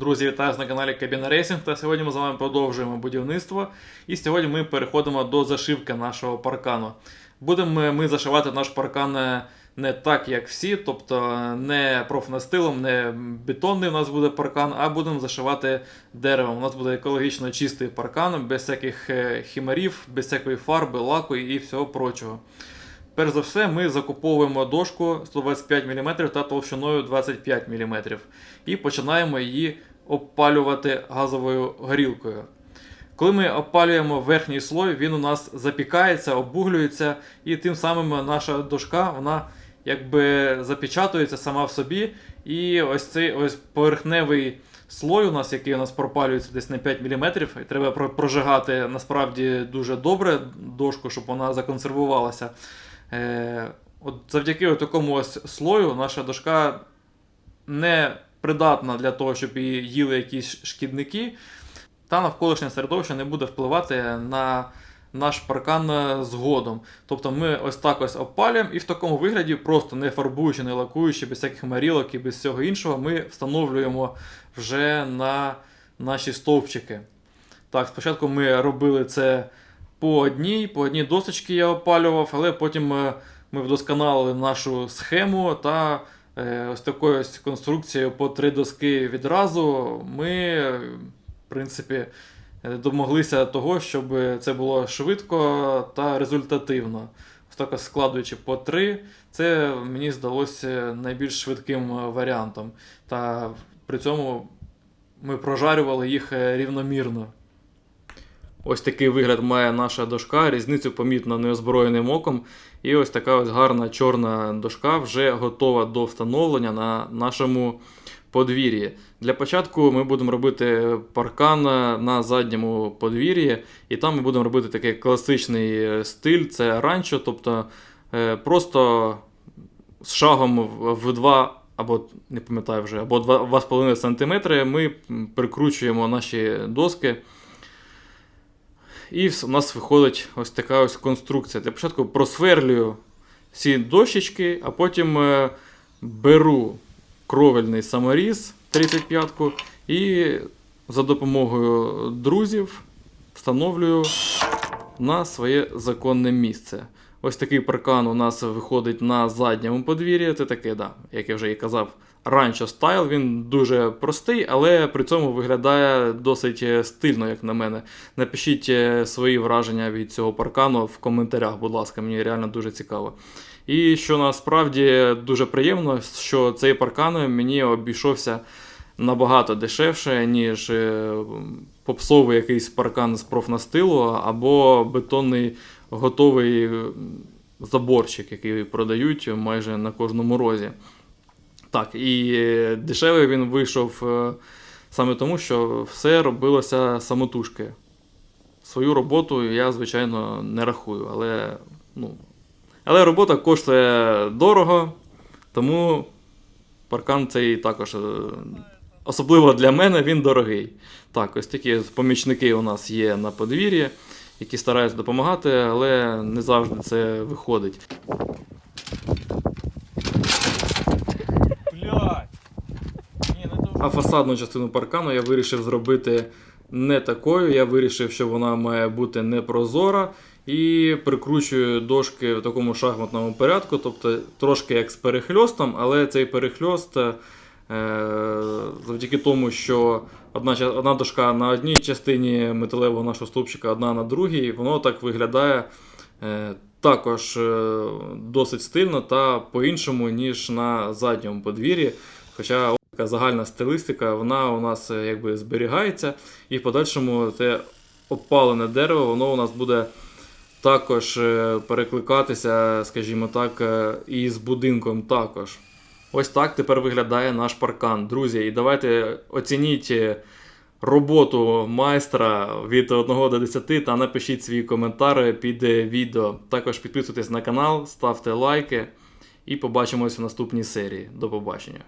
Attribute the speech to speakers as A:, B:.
A: Друзі, вітаю на каналі Кабіна Рейсінг. Та сьогодні ми з вами продовжуємо будівництво. І сьогодні ми переходимо до зашивки нашого паркану. Будемо ми зашивати наш паркан е, не так, як всі, тобто не профнастилом, не бетонний у нас буде паркан, а будемо зашивати деревом. У нас буде екологічно чистий паркан, без всяких е, хімарів, без всякої фарби, лаку і всього прочого. Перш за все, ми закуповуємо дошку 125 мм та товщиною 25 мм і починаємо її обпалювати газовою горілкою. Коли ми опалюємо верхній слой, він у нас запікається, обуглюється, і тим самим наша дошка вона якби запечатується сама в собі. І ось цей ось поверхневий слой у нас, який у нас пропалюється десь на 5 мм, і треба прожигати насправді дуже добре дошку, щоб вона законсервувалася. Е, от завдяки такому ось слою наша дошка не придатна для того, щоб її їли якісь шкідники, та навколишнє середовище не буде впливати на наш паркан е, згодом. Тобто ми ось так ось опалюємо і в такому вигляді, просто не фарбуючи, не лакуючи, без всяких марілок і без всього іншого, ми встановлюємо вже на наші стовпчики. Так, спочатку ми робили це по одній, по одній досочці я опалював, але потім е, ми вдосконалили нашу схему та ось такою ось конструкцією по три доски відразу. Ми, е, в принципі, е, домоглися того, щоб це було швидко та результативно. Ось так складуючи по три, це мені здалося найбільш швидким е, варіантом. Та при цьому ми прожарювали їх е, рівномірно. Ось такий вигляд має наша дошка, різницю помітно неозброєним оком. І ось така ось гарна чорна дошка вже готова до встановлення на нашому подвір'ї. Для початку ми будемо робити паркан на задньому подвір'ї, і там ми будемо робити такий класичний е, стиль, це ранчо, тобто е, просто з шагом в- 2 або не пам'ятаю вже, або 2,5 см ми прикручуємо наші доски. І у нас виходить ось така ось конструкція. Для початку просверлюю всі дощечки, а потім е, беру кровельний саморіз 35-ку і за допомогою друзів встановлюю на своє законне місце. Ось такий паркан у нас виходить на задньому подвір'ї. Це таке, да, як я вже і казав, ранчо стайл. Він дуже простий, але при цьому виглядає досить е, стильно, як на мене. Напишіть е, свої враження від цього паркану в коментарях, будь ласка, мені реально дуже цікаво. І що насправді дуже приємно, що цей паркан мені обійшовся набагато дешевше, ніж е, попсовий якийсь паркан з профнастилу або бетонний готовий е, заборчик, який продають майже на кожному розі. Так, і е, дешевий він вийшов е, саме тому, що все робилося самотужки. Свою роботу я, звичайно, не рахую, але, ну, але робота коштує дорого, тому паркан цей також, особливо для мене, він дорогий. Так, ось такі помічники у нас є на подвір'ї, які стараються допомагати, але не завжди це виходить.
B: Ну
A: А фасадну частину паркану я вирішив зробити не такою. Я вирішив, що вона має бути непрозора. І прикручую дошки в такому шахматному порядку, тобто трошки як з перехльостом, але цей перехльост е, завдяки тому, що одна, одна дошка на одній частині металевого нашого стовпчика, одна на другій, воно так виглядає е, також е, досить стильно та по-іншому, ніж на задньому подвір'ї. Хоча така загальна стилістика, вона у нас е, якби зберігається, і в подальшому це опалене дерево, воно у нас буде також е, перекликатися, скажімо так, е, і з будинком також. Ось так тепер виглядає наш паркан. Друзі, і давайте оцініть е, роботу майстра від 1 до 10 та напишіть свої коментарі під е, відео. Також підписуйтесь на канал, ставте лайки і побачимось в наступній серії. До побачення.